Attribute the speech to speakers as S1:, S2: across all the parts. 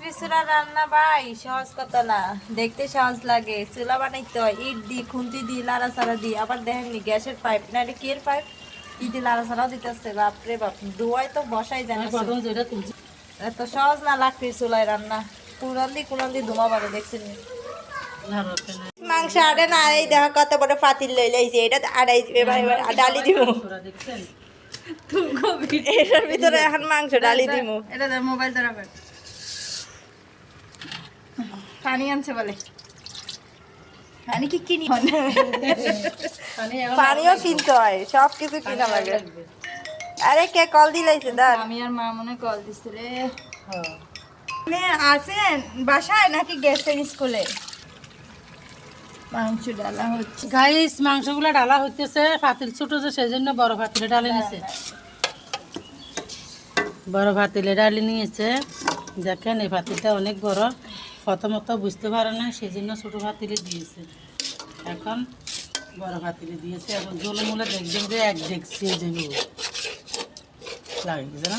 S1: লাকড়ি চুলা রান্না ভাই সহজ কথা না। দেখতে সহজ লাগে। চুলা বানাইতে হয় ইট দি খুন্তি দি লাড়া ছাড়া দি আবার দেখেননি গ্যাসের পাইপ না এটা কিয়ের পাইপ? ইট দি লাড়া ছাড়াও দিতেছে বাপরে বাপ। দুয়াই তো বসাই যায় না
S2: আমি প্রথম যেটা তুলছি
S1: এত সহজ না লাকড়ির চুলায় রান্না। কুড়ান দি ধুমা বাড়ে দেখছেন মাংস আড়ে না এই দেখো কত বড় ফাতিল লই লাইছে এটা আড়াই এবার এবার ডালি দিব এটার ভিতরে এখন মাংস ডালি দিব
S3: এটা মোবাইল ধরা কর পানি আনছে বলে।
S1: পানি কি কিনি? পানিও কিনতে হয় সব কিছু কিনা লাগে। আরে কে কল দিলাইছে দাঁড়
S3: আমি আর মা মনে কল দিছিলে
S2: হ্যাঁ।
S3: মানে আছেন বাসায় নাকি গেছেন স্কুলে? মাংস ডালা হচ্ছে।
S2: গাইস মাংসগুলো ডালা হইতেছে পাতিল ছোট যে সেই জন্য বড় পাতিলে ডালে নিছে। বড় পাতিলে ডালে নিয়েছে। দেখেন এই পাতিলটা অনেক বড়। প্রথমত বুঝতে পারে না সেই জন্য ছোটো পাতিলে দিয়েছে। এখন বড় পাতিলে দিয়েছে এখন জলে মূলে দেখবেন যে এক দেখছি যে লাগে না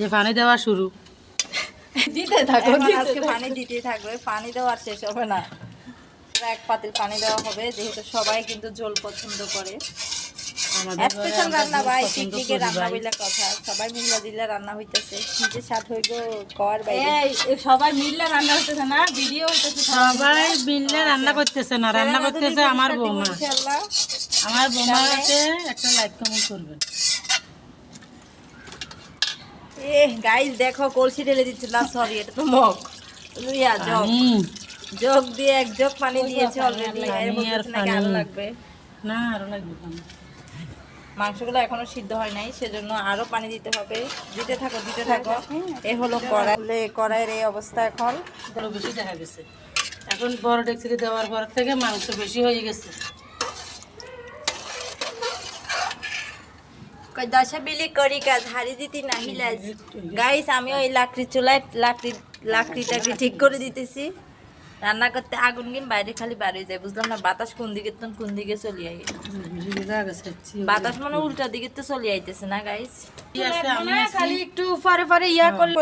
S2: যে পানি দেওয়া শুরু।
S3: দিতে থাকো
S1: আজকে পানি দিতে থাকবে পানি দেওয়ার শেষ হবে না। এক পাতিল পানি দেওয়া হবে যেহেতু সবাই কিন্তু ঝোল পছন্দ করে। স্পেশাল রান্না ভাই পিকনিকে রান্না। বইলা কথা সবাই মিলে দিলে রান্না হইতেছে। স্বাদ হইব কর
S3: সবাই মিললে রান্না হইতেছে না ভিডিও হইতেছে
S2: সবাই মিললে রান্না করতেছে না রান্না করতেছে আমার বৌমা।
S1: ইনশাআল্লাহ।
S2: আমার বৌমাকে একটা লাইক কমেন্ট করবেন
S1: এ গাইস দেখো কলসি ঢেলে দিচ্ছে। না সরি এটা তো মগ। ইয়া জগ। জগ দিয়ে এক জগ পানি দিয়েছে অলরেডি এর মধ্যে
S2: আর
S1: নাকি
S2: আরও
S1: লাগবে।
S2: না আরও লাগবে
S1: মাংসগুলো এখনও সিদ্ধ হয় নাই সেজন্য আরও পানি দিতে হবে। দিতে থাকো দিতে থাকো। এ হলো কড়াই। কড়াইয়ের এই অবস্থা এখন।
S2: বেশি দেখা গেছে। এখন বড় ডেক্সিতে দেওয়ার পর থেকে মাংস বেশি হয়ে গেছে।
S1: দশা বিলি করি কাজ হারি দিতি নাহি লাজ গাইস আমি ওই লাকড়ি চুলায় লাকড়ি লাকড়িটাকে ঠিক করে দিতেছি। রান্না করতে আগুন গিন বাইরে খালি বাইরে যায়। বুঝলাম না বাতাস কোন দিকে তো কোন দিকে চলে আই বাতাস মানে উল্টা দিকে তো চলে আইতেছে না গাইস।
S3: খালি একটু পরে পরে ইয়া করলে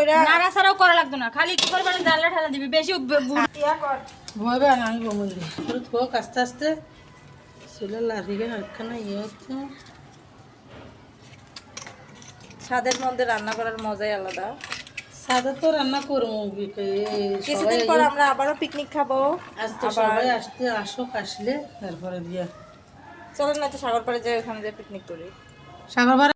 S3: করা লাগতো না খালি একটু পরে পরে ডালা ঢালা দিবি বেশি ইয়া কর।
S2: ভয়বে আমি আস্তে আস্তে চুলে একখানা ইয়ে হচ্ছে।
S1: স্বাদের মধ্যে রান্না করার মজাই আলাদা।
S2: সাদা তো রান্না করব
S1: কিছুদিন পর আমরা আবারও পিকনিক খাব।
S2: আজকে সবাই আসতে আসুক আসলে তারপরে দিয়া।
S1: চলেন না তো সাগর পাড়ে যাই ওখানে যাই পিকনিক করি।
S2: সাগর